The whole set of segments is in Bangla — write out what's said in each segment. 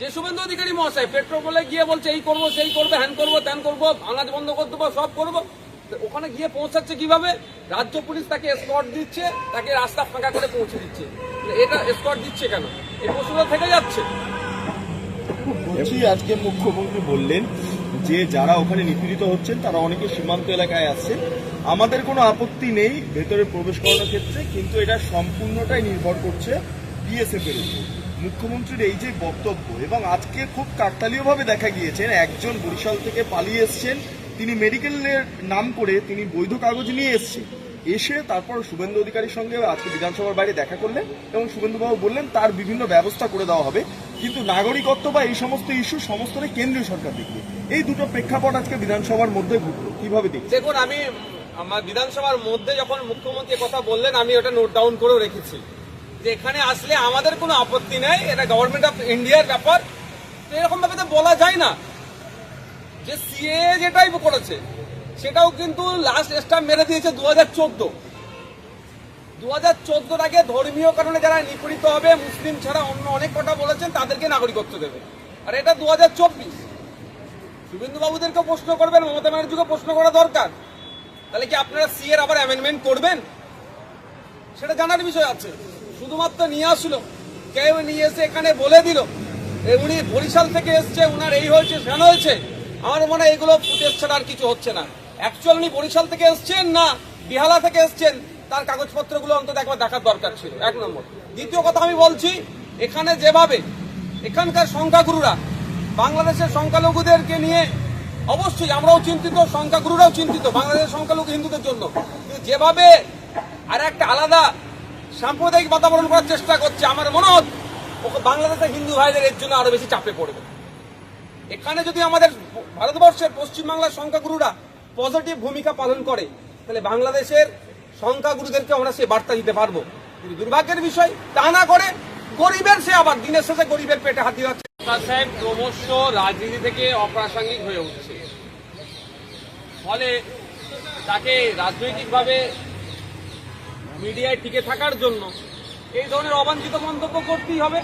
যে শুভেন্দু অধিকারী মহাশয় পেট্রোপোলে গিয়ে বলছে, এই করব, সেই করব, হ্যান করব, ত্যান করব আনাজ বন্ধ করে দেবো, সব করব। ওখানে গিয়ে পৌঁছাচ্ছে কীভাবে? রাজ্য পুলিশ তাকে স্কট দিচ্ছে, তাকে রাস্তা ফাঁকা করে পৌঁছে দিচ্ছে। এটা স্কট দিচ্ছে কেন? এই প্রশ্নটা থেকে যাচ্ছে। বলছি, আজকে মুখ্যমন্ত্রী বললেন যে, যারা ওখানে নিপীড়িত হচ্ছেন, তারা অনেকে সীমান্ত এলাকায় আসছেন আমাদের কোনো আপত্তি নেই ভেতরে প্রবেশ করানোর ক্ষেত্রে, কিন্তু এটা সম্পূর্ণটাই নির্ভর করছে বিএসএফ এর উপর। মুখ্যমন্ত্রীর এই যে বক্তব্য এবং আজকে খুব কাকতালীয়ভাবে দেখা গিয়েছেন, একজন বরিশাল থেকে পালিয়ে এসছেন, তিনি মেডিকেলের নাম করে তিনি বৈধ কাগজ নিয়ে এসছেন। এসে তারপর শুভেন্দু অধিকারীর সঙ্গে আজকে বিধানসভার বাইরে দেখা করলেন এবং শুভেন্দুবাবু বললেন, তার বিভিন্ন ব্যবস্থা করে দেওয়া হবে। কিন্তু নাগরিকত্ব বা এই সমস্ত ইস্যু সমস্তটাই কেন্দ্রীয় সরকার দেখবে। এই দুটো প্রেক্ষাপট আজকে বিধানসভার মধ্যে ঘটলো কীভাবে দেখছে দেখুন, আমি আমার বিধানসভার মধ্যে যখন মুখ্যমন্ত্রী কথা বললেন, আমি ওটা নোট ডাউন করেও রেখেছি। যে এখানে আসলে আমাদের কোনো আপত্তি নেই, এটা গভর্নমেন্ট অফ ইন্ডিয়ার ব্যাপার, তো এরকম ভাবে তো বলা যায় না। যে সিএ যেটাই করেছে, সেটাও কিন্তু লাস্ট স্টাম্প মেরে দিয়েছে দু হাজার চোদ্দ। দু হাজার চোদ্দোর আগে ধর্মীয় কারণে যারা নিপীড়িত হবে, মুসলিম ছাড়া অন্য অনেক কথা বলেছেন, তাদেরকে নাগরিকত্ব দেবে। আর এটা দু হাজার চব্বিশ। শুভেন্দু বাবুদেরকে প্রশ্ন করবেন, মমতা ব্যানার্জিকে প্রশ্ন করা দরকার। তাহলে কি আপনারা সি এর আবার অ্যামেন্ডমেন্ট করবেন? সেটা জানার বিষয় আছে। শুধুমাত্র নিয়ে আসলো। কেউ নিয়ে এসে এখানে বলে দিল। উনি বরিশাল থেকে এসছে, উনার এই হয়েছে সেন হয়েছে। আমার মনে হয় এগুলো ফুটেজ ছাড়া আর কিছু হচ্ছে না। অ্যাকচুয়াল উনি বরিশাল থেকে এসছেন না বিহালা থেকে এসছেন, তার কাগজপত্রগুলো অন্তত একবার দেখার দরকার ছিল। এক নম্বর। দ্বিতীয় কথা আমি বলছি, এখানে যেভাবে এখানকার সংখ্যাগুরুরা, বাংলাদেশের সংখ্যালঘুদেরকে নিয়ে অবশ্যই আমরাও চিন্তিত, সংখ্যাগুরুরাও চিন্তিত, বাংলাদেশের সংখ্যালঘু হিন্দুদের জন্য। যেভাবে আর একটা আলাদা সাম্প্রদায়িক বাতাবরণ করার চেষ্টা করছে আমার মনে হচ্ছে বাংলাদেশের হিন্দু ভাইদের এর জন্য আরও বেশি চাপে পড়বে। এখানে যদি আমাদের ভারতবর্ষের পশ্চিমবাংলার সংখ্যাগুরুরা পজিটিভ ভূমিকা পালন করে, তাহলে বাংলাদেশের সংখ্যাগুরুদেরকে আমরা সে বার্তা দিতে পারব। কিন্তু দুর্ভাগ্যের বিষয়, তা না করে গরিবের সে আবার দিনের শেষে গরিবের পেটে হাত দিয়ে সাহেব, ক্রমশ রাজনীতি থেকে অপ্রাসঙ্গিক হয়ে উঠছে। ফলে তাকে রাজনৈতিকভাবে মিডিয়ায় টিকে থাকার জন্য এই ধরনের অবাঞ্ছিত মন্তব্য করতেই হবে।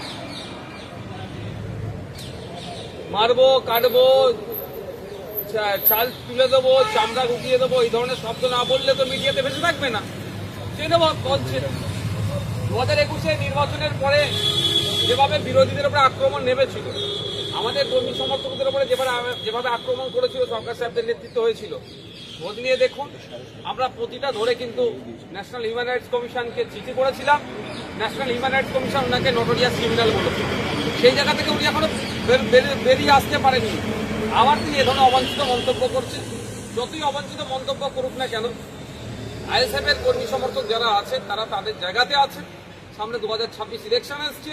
মারবো, কাটবো চাল তুলে দেবো, চামড়া গুটিয়ে দেবো, এই ধরনের শব্দ না বললে তো মিডিয়াতে ভেসে থাকবে না। সেটা বল- বলছে। দু হাজার একুশে নির্বাচনের পরে যেভাবে বিরোধীদের উপরে আক্রমণ নেমেছিল, আমাদের কর্মী সমর্থকদের উপরে যেভাবে যেভাবে আক্রমণ করেছিল সরকার সাহেবদের নেতৃত্ব হয়েছিল খোঁজ নিয়ে দেখুন। আমরা প্রতিটা ধরে কিন্তু ন্যাশনাল হিউম্যান রাইটস কমিশনকে চিঠি করেছিলাম। ন্যাশনাল হিউম্যান রাইটস কমিশন ওনাকে নটোরিয়াস ক্রিমিনাল বলেছিল সেই জায়গা থেকে উনি এখনও বের- বের- বেরিয়ে আসতে পারেনি। আবার তিনি এ ধরনের অবাঞ্ছিত মন্তব্য করছেন। যতই অবাঞ্ছিত মন্তব্য করুক না কেন, আইএসএফ এর কর্মী সমর্থক যারা আছেন, তারা তাদের জায়গাতে আছেন। সামনে দু হাজার ছাব্বিশ ইলেকশন আসছে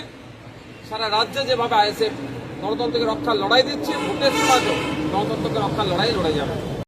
সারা রাজ্যে যেভাবে আইএসএফ গণতন্ত্রকে রক্ষার লড়াই দিচ্ছে, ভোটের সমাজও গণতন্ত্রকে রক্ষার লড়াই লড়াই যাবে।